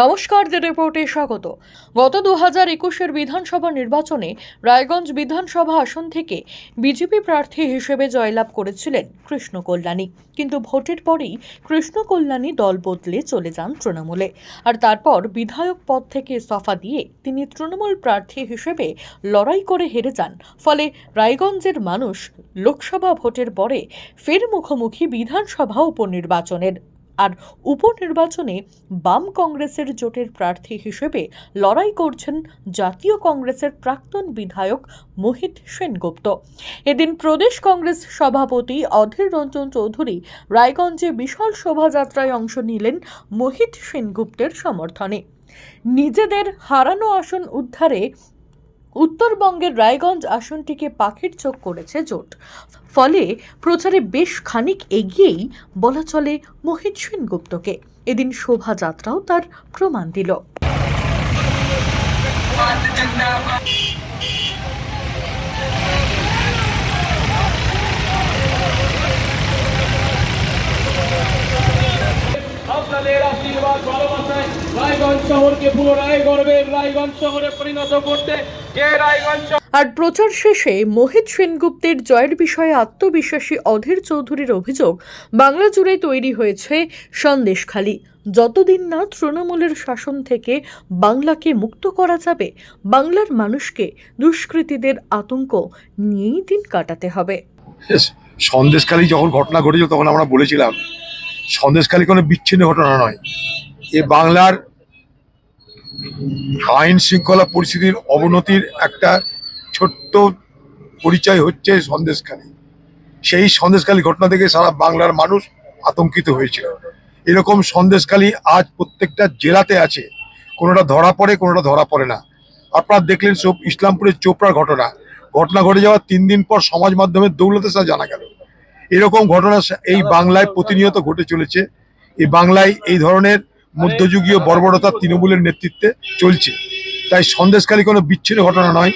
নমস্কার, দ্য রিপোর্টে স্বাগত। গত দু হাজার একুশের বিধানসভা নির্বাচনে রায়গঞ্জ বিধানসভা আসন থেকে বিজেপি প্রার্থী হিসেবে জয়লাভ করেছিলেন কৃষ্ণ কল্যাণী। কিন্তু ভোটের পরেই কৃষ্ণ কল্যাণী দল বদলে চলে যান তৃণমূলে। আর তারপর বিধায়ক পদ থেকে ইস্তফা দিয়ে তিনি তৃণমূল প্রার্থী হিসেবে লড়াই করে হেরে যান। ফলে রায়গঞ্জের মানুষ লোকসভা ভোটের পরে ফের মুখোমুখি বিধানসভা উপনির্বাচনের আর উপনির্বাচনে বাম কংগ্রেসের জোটের প্রার্থী হিসেবে লড়াই করছেন জাতীয় কংগ্রেসের প্রাক্তন বিধায়ক মোহিত সেনগুপ্ত। এদিন প্রদেশ কংগ্রেস সভাপতি অধীর রঞ্জন চৌধুরী রায়গঞ্জে বিশাল শোভাযাত্রায় অংশ নিলেন মোহিত সেনগুপ্তের সমর্থনে। নিজেদের হারানো আসন উদ্ধারে উত্তরবঙ্গের রায়গঞ্জ আসনটিকে পাখির চোখ করেছে জোট। ফলে প্রচারে বেশ খানিক এগিয়েই বলা চলে মোহিত সেনগুপ্তকে এদিন শোভাযাত্রাও তার প্রমাণ দিল আপনাদের আশীর্বাদ ভালোবাসায় রায়গঞ্জ শহরকে পুনরায় গর্বের রায়গঞ্জ শহরে পরিণত করতে যে রায়গঞ্জ আর প্রচার শেষে মোহিত সেনগুপ্তের জয়ের বিষয়ে আত্মবিশ্বাসী অধীর চৌধুরীর অভিযোগ বাংলা জুড়ে তৈরি হয়েছে সন্দেশখালী। যতদিন না তৃণমূলের শাসন থেকে বাংলাকে মুক্ত করা যাবে বাংলার মানুষকে দুষ্কৃতীদের আতঙ্ক নিয়েই দিন কাটাতে হবে। সন্দেশখালী যখন ঘটনা ঘটেছিল তখন আমরা বলেছিলাম সন্দেশখালী কোনো বিচ্ছিন্ন ঘটনা নয়। এ বাংলার আইন শৃঙ্খলা পরিস্থিতির অবনতির একটা ছোট্ট পরিচয় হচ্ছে সন্দেশখালী। সেই সন্দেশখালী ঘটনা থেকে সারা বাংলার মানুষ আতঙ্কিত হয়েছিল। এরকম সন্দেশখালী আজ প্রত্যেকটা জেলাতে আছে। কোনোটা ধরা পড়ে, কোনোটা ধরা পড়ে না। আপনারা দেখলেন সব ইসলামপুরের চোপড়ার ঘটনা। ঘটনা ঘটে যাওয়ার তিন দিন পর সমাজ মাধ্যমে দৌলতে সা জানা গেল। এরকম ঘটনা এই বাংলায় প্রতিনিয়ত ঘটে চলেছে। এই বাংলায় এই ধরনের মধ্যযুগীয় বর্বরতা তৃণমূলের নেতৃত্বে চলছে। তাই সন্দেশখালী কোনো বিচ্ছিন্ন ঘটনা নয়।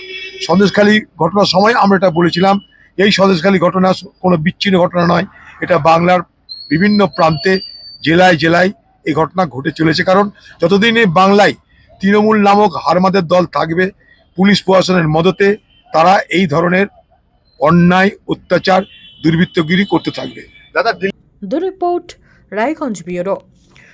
সন্দেশখালী ঘটনার সময় আমরা এটা বলেছিলাম এই সন্দেশখালী ঘটনা কোনো বিচ্ছিন্ন ঘটনা নয়। এটা বাংলার বিভিন্ন প্রান্তে জেলায় জেলায় এই ঘটনা ঘটে চলেছে। কারণ যতদিন এই বাংলায় তৃণমূল নামক হারমাদের দল থাকবে পুলিশ প্রশাসনের মদতে তারা এই ধরনের অন্যায় অত্যাচার দুর্বৃত্তগিরি করতে থাকবে। দাদা রিপোর্ট রায়গঞ্জ ব্যুরো।